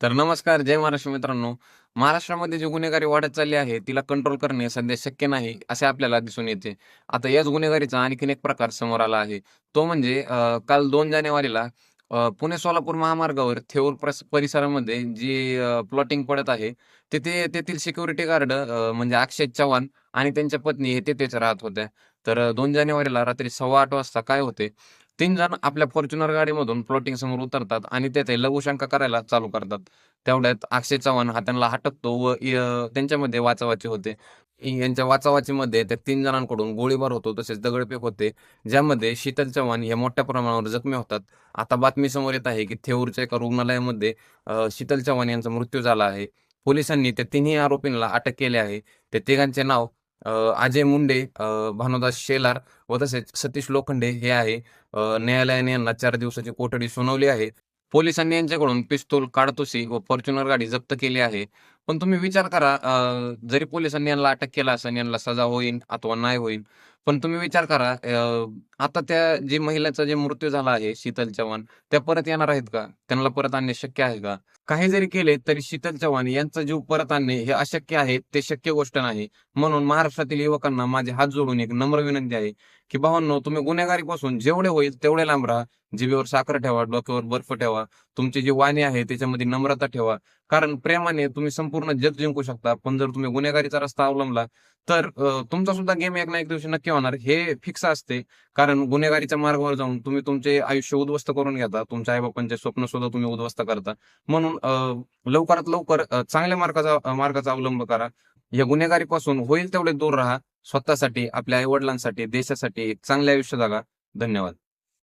तर नमस्कार जय महाराष्ट्र मित्रांनो. महाराष्ट्रामध्ये जी गुन्हेगारी वाढत चालली आहे तिला कंट्रोल करणे सध्या शक्य नाही असे आपल्याला दिसून येते. आता याच गुन्हेगारीचा आणखीन एक प्रकार समोर आला आहे. तो म्हणजे काल दोन जानेवारीला पुणे सोलापूर महामार्गावर थेऊर परिसरामध्ये जी प्लॉटिंग पडत आहे तिथे तेथील सिक्युरिटी गार्ड म्हणजे अक्षय चव्हाण आणि त्यांच्या पत्नी हे तेथेच राहत होत्या. तर दोन जानेवारीला रात्री सव्वा आठ वाजता काय होते तीन जण आपल्या फॉर्च्युनर गाडीमधून प्लॉटिंग समोर उतरतात आणि तेथे लघुशंका करायला चालू करतात. तेवढ्यात अक्षय चव्हाण हा त्यांना हटकतो व त्यांच्यामध्ये वाचावाची होते. यांच्या वाचावाचीमध्ये त्या तीन जणांकडून गोळीबार होतो तसेच दगडफेक होते ज्यामध्ये शीतल चव्हाण हे मोठ्या प्रमाणावर जखमी होतात. आता बातमी समोर येत आहे की थेऊरच्या एका रुग्णालयामध्ये शीतल चव्हाण यांचा मृत्यू झाला आहे. पोलिसांनी त्या तिन्ही आरोपींना अटक केली आहे. त्या तिघांचे नाव अजय मुंडे भानुदास शेलार व तसेच सतीश लोखंडे हे आहे. न्यायालयाने यांना चार दिवसाची कोठडी सुनावली आहे. पोलिसांनी यांच्याकडून पिस्तूल काडतुसी व फॉर्च्युनर गाडी जप्त केली आहे. पण तुम्ही विचार करा जरी पोलिसांनी यांना अटक केला असं यांना सजा होईल अथवा नाही होईल पण तुम्ही विचार करा आता त्या जे महिलाचा जे मृत्यू झाला आहे शीतल चव्हाण त्या परत येणार आहेत का? त्यांना परत आणणे शक्य आहे का? काही जरी केले तरी शीतल चव्हाण यांचा जीव परत आणणे हे अशक्य आहे ते शक्य गोष्ट नाही. म्हणून महाराष्ट्रातील युवकांना माझे हात जोडून एक नम्र विनंती आहे की भावांनो तुम्ही गुन्हेगारीपासून जेवढे होईल तेवढे लांब राहा. जिभेवर साखर ठेवा डोक्यावर बर्फ ठेवा. तुमची जी वाणी आहे त्याच्यामध्ये नम्रता ठेवा. कारण प्रेमाने तुम्ही संपूर्ण जग जिंकू शकता. पण जर तुम्ही गुन्हेगारीचा रस्ता अवलंबला तर तुमचा सुद्धा गेम एक ना एक दिवशी नक्की होणार. हे फिक्स असते. कारण गुन्हेगारीच्या मार्गावर जाऊन तुम्ही तुमचे आयुष्य उद्ध्वस्त करून घेता. तुमच्या आईबापांचे स्वप्न सुद्धा तुम्ही उद्ध्वस्त करता. म्हणून लवकरात लवकर चांगल्या मार्गाचा मार्गाचा अवलंब करा. या गुन्हेगारीपासून होईल तेवढे दूर राहा. स्वतःसाठी आपल्या आई वडिलांसाठी देशासाठी एक चांगले आयुष्य जागा. धन्यवाद.